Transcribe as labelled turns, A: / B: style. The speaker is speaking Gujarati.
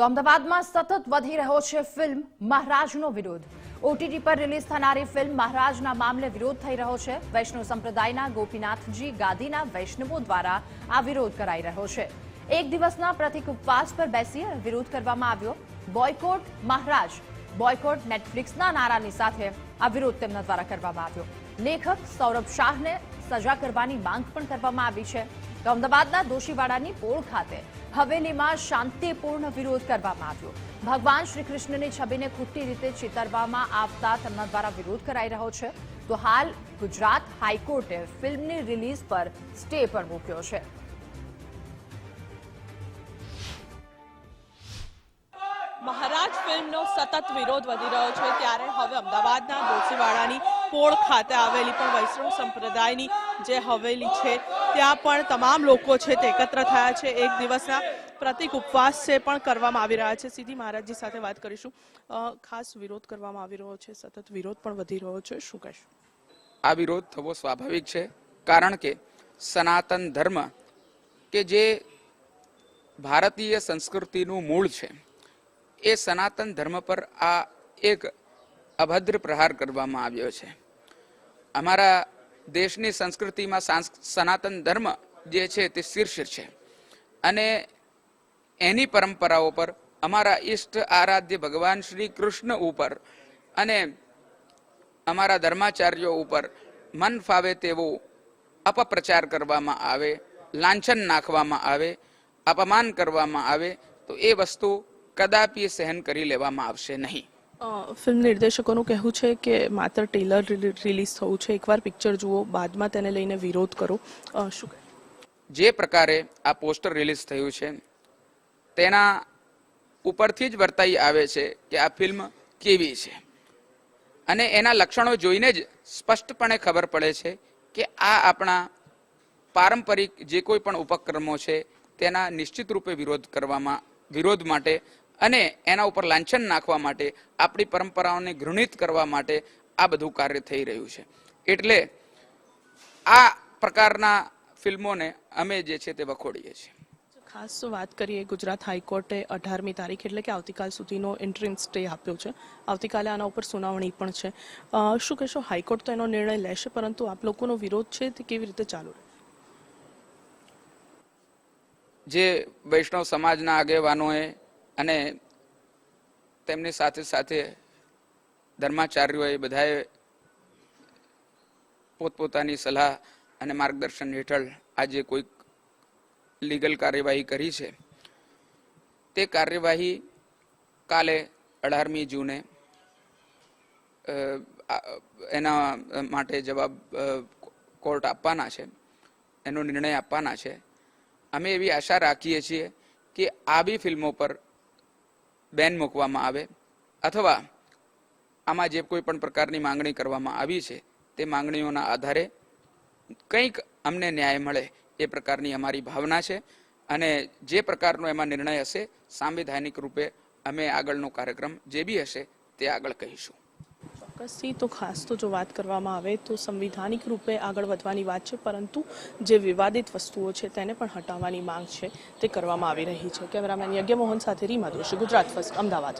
A: તો અમદાવાદમાં સતત વધી રહ્યો છે ફિલ્મ મહારાજનો વિરોધ. ઓટીટી પર રિલીઝ થનારી ફિલ્મ મહારાજના મામલે વિરોધ થઈ રહ્યો છે. વૈષ્ણવ સંપ્રદાયના ગોપીનાથજી ગાદીના વૈષ્ણવો દ્વારા આ વિરોધ કરાઈ રહ્યો છે. એક દિવસના પ્રતિક ઉપવાસ પર બેસી વિરોધ કરવામાં આવ્યો. બોયકોટ મહારાજ, બોયકોટ નેટફ્લિક્સના નારાની સાથે આ વિરોધ તેમના દ્વારા કરવામાં આવ્યો. લેખક સૌરભ શાહને સજા કરવાની માંગ પણ કરવામાં આવી છે. તો અમદાવાદના દોશીવાડાની પોળ ખાતે હવેલીમાં શાંતિપૂર્ણ વિરોધ કરવામાં આવ્યો. ભગવાન શ્રી કૃષ્ણની છબીને ખોટી રીતે ચિતરવામાં આવતા તેમના દ્વારા વિરોધ કરાઈ રહ્યો છે. તો હાલ ગુજરાત હાઈકોર્ટે ફિલ્મની રિલીઝ પર સ્ટે પણ મૂક્યો છે.
B: મહારાજ ફિલ્મનો સતત વિરોધ વધી રહ્યો છે ત્યારે હવે અમદાવાદના દોશીવાડાની પોળ ખાતે આવેલી પણ વૈષ્ણવ સંપ્રદાયની જે હવેલી છે ત્યાં પણ તમામ લોકો છે તે એકત્ર થયા છે. એક દિવસના પ્રતિક ઉપવાસ છે પણ કરવામાં આવી રહ્યા છે. સીધી મહારાજજી સાથે વાત કરીશું. ખાસ વિરોધ કરવામાં આવી રહ્યો છે. સતત વિરોધ પણ વધી રહ્યો છે. શું કહેશું?
C: આ વિરોધ થવો સ્વાભાવિક છે. કારણ કે સનાતન ધર્મ કે જે ભારતીય સંસ્કૃતિનું મૂળ છે, એ સનાતન ધર્મ પર આ એક અભદ્ર પ્રહાર કરવામાં આવ્યો છે. અમારા દેશની સંસ્કૃતિમાં સાંસ- સનાતન ધર્મ જે છે તે શીર્ષ છે. અને એની પરંપરાઓ પર અમારા ઈષ્ટ આરાધ્ય ભગવાન શ્રી કૃષ્ણ ઉપર અને અમારા ધર્માચાર્યો ઉપર મન ફાવે તેવો અપપ્રચાર કરવામાં આવે, લાંછન નાખવામાં આવે, અપમાન કરવામાં આવે, તો એ વસ્તુ કદાપી સહન કરી લેવામાં આવશે નહીં.
B: ફિલ્મ નિર્દેશકોનું કહેવું છે કે માત્ર ટેલર રિલીઝ થવું છે. એકવાર પિક્ચર જુઓ, બાદમાં તેને લઈને વિરોધ કરો. શું
C: જે પ્રકારે આ પોસ્ટર રિલીઝ થયું છે, તેના ઉપરથી જ વર્તાઈ આવે છે કે આ ફિલ્મ કેવી છે. અને એના લક્ષણો જોઈને જ સ્પષ્ટપણે ખબર પડે છે કે આ આપણા પારંપરિક જે કોઈ પણ ઉપક્રમો છે, તેના નિશ્ચિત રૂપે વિરોધ કરવામાં, વિરોધ માટે અને એના ઉપર લાંછન નાખવા માટે આપણી પરંપરાઓને ઘૃણિત કરવા માટે આ બધું કાર્ય થઈ રહ્યું છે. એટલે આ પ્રકારના ફિલ્મોને અમે જે છે તે વખોડીએ છીએ.
B: ખાસ વાત કરીએ ગુજરાત હાઈકોર્ટે અઢારમી તારીખ એટલે કે આવતીકાલ સુધીનો ઇન્ટરિમ સ્ટે આપ્યો છે. આવતીકાલે આના ઉપર સુનાવણી પણ છે. શું કહેશો હાઈકોર્ટ તો એનો નિર્ણય લેશે પરંતુ આપ લોકોનો વિરોધ છે તે કેવી રીતે ચાલુ રહે?
C: જે વૈષ્ણવ સમાજના આગેવાનોએ અને તેમની સાથે સાથે ધર્માચાર્યોએ બધાએ પોતપોતાની સલાહ અને માર્ગદર્શન હેઠળ આજે કોઈક લીગલ કાર્યવાહી કરી છે. તે કાર્યવાહી કાલે અઢારમી જૂને એના માટે જવાબ કોર્ટ આપવાના છે, એનો નિર્ણય આપવાના છે. અમે એવી આશા રાખીએ છીએ કે આવી ફિલ્મો પર બેન મૂકવામાં આવે અથવા આમાં જે કોઈ પણ પ્રકારની માંગણી કરવામાં આવી છે, તે માંગણીઓના આધારે કંઈક અમને ન્યાય મળે એ પ્રકારની અમારી ભાવના છે અને જે પ્રકારનો એમાં નિર્ણય હશે, સાંવિધાનિક રૂપે અમે આગળનો કાર્યક્રમ જે બી હશે, તે આગળ કહીશું.
B: ચોક્કસથી તો ખાસ તો જો વાત કરવામાં આવે તો સંવિધાનિક રૂપે આગળ વધવાની વાત છે, પરંતુ જે વિવાદિત વસ્તુઓ છે તેને પણ હટાવવાની માંગ છે તે કરવામાં આવી રહી છે. કેમેરામેન યજ્ઞ મોહન સાથે રીમા દોશી ગુજરાત ફર્સ્ટ, અમદાવાદ.